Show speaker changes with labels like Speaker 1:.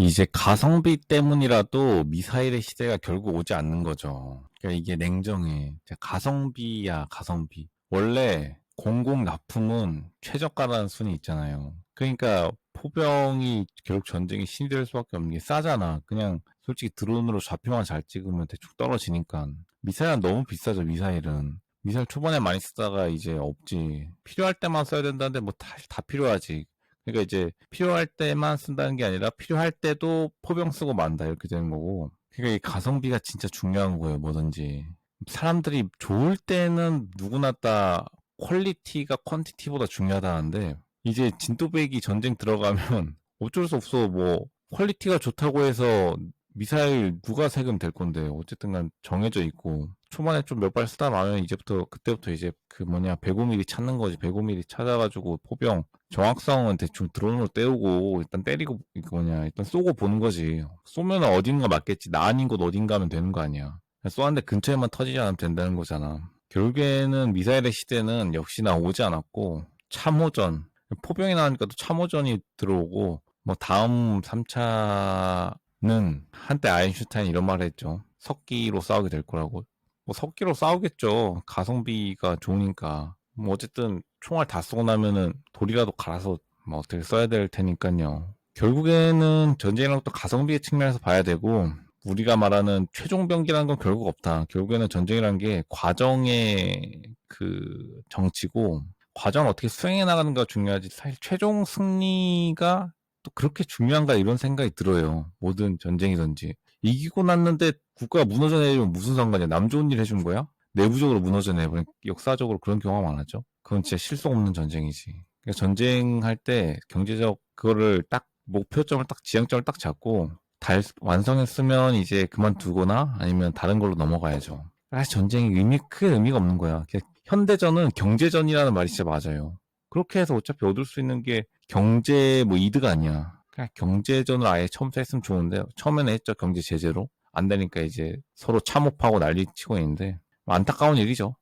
Speaker 1: 이제 가성비 때문이라도 미사일의 시대가 결국 오지 않는 거죠. 그러니까 이게 냉정해. 가성비야, 가성비. 원래 공공 납품은 최저가라는 순위 있잖아요. 그러니까 포병이 결국 전쟁의 신이 될 수밖에 없는 게 싸잖아. 그냥 솔직히 드론으로 좌표만 잘 찍으면 대충 떨어지니까. 미사일은 너무 비싸죠, 미사일은. 미사일 초반에 많이 쓰다가 이제 없지. 필요할 때만 써야 된다는데 뭐 다, 다 필요하지. 그러니까 이제 필요할 때만 쓴다는 게 아니라 필요할 때도 포병 쓰고 만다 이렇게 되는 거고. 그러니까 이 가성비가 진짜 중요한 거예요, 뭐든지. 사람들이 좋을 때는 누구나 다 퀄리티가 퀀티티보다 중요하다는데 이제 진또배기 전쟁 들어가면 어쩔 수 없어 뭐 퀄리티가 좋다고 해서 미사일 누가 세금 될 건데 어쨌든 간 정해져 있고 초반에 좀 몇 발 쓰다 나면 이제부터 그때부터 이제 그 뭐냐 105mm 찾는 거지. 105mm 찾아가지고 포병 정확성은 대충 드론으로 때우고 일단 때리고 뭐냐 일단 쏘고 보는 거지. 쏘면 어딘가 맞겠지. 나 아닌 곳 어딘가 하면 되는 거 아니야. 쏘았는데 근처에만 터지지 않으면 된다는 거잖아. 결국에는 미사일의 시대는 역시나 오지 않았고 참호전. 포병이 나오니까 또 참호전이 들어오고 뭐 다음 3차 는 한때 아인슈타인 이런 말을 했죠. 석기로 싸우게 될 거라고. 뭐 석기로 싸우겠죠. 가성비가 좋으니까. 뭐 어쨌든 총알 다 쏘고 나면은 돌이라도 갈아서 뭐 어떻게 써야 될 테니까요. 결국에는 전쟁이랑 또 가성비의 측면에서 봐야 되고 우리가 말하는 최종 병기라는 건 결국 없다. 결국에는 전쟁이라는 게 과정의 그 정치고 과정을 어떻게 수행해 나가는가 중요하지 사실 최종 승리가 또 그렇게 중요한가 이런 생각이 들어요. 모든 전쟁이든지 이기고 났는데 국가가 무너져 내리면 무슨 상관이야? 남 좋은 일 해준 거야? 내부적으로 무너져 내버린 역사적으로 그런 경우가 많았죠. 그건 진짜 실속 없는 전쟁이지. 그러니까 전쟁할 때 경제적 그거를 딱 목표점을 딱 지향점을 딱 잡고 달 완성했으면 이제 그만두거나 아니면 다른 걸로 넘어가야죠. 사실 전쟁이 의미 크게 의미가 없는 거야. 현대전은 경제전이라는 말이 진짜 맞아요. 그렇게 해서 어차피 얻을 수 있는 게 경제 뭐 이득 아니야. 그냥 경제전을 아예 처음부터 했으면 좋은데 처음에는 했죠 경제 제재로 안 되니까 이제 서로 참호하고 난리 치고 있는데 뭐 안타까운 일이죠.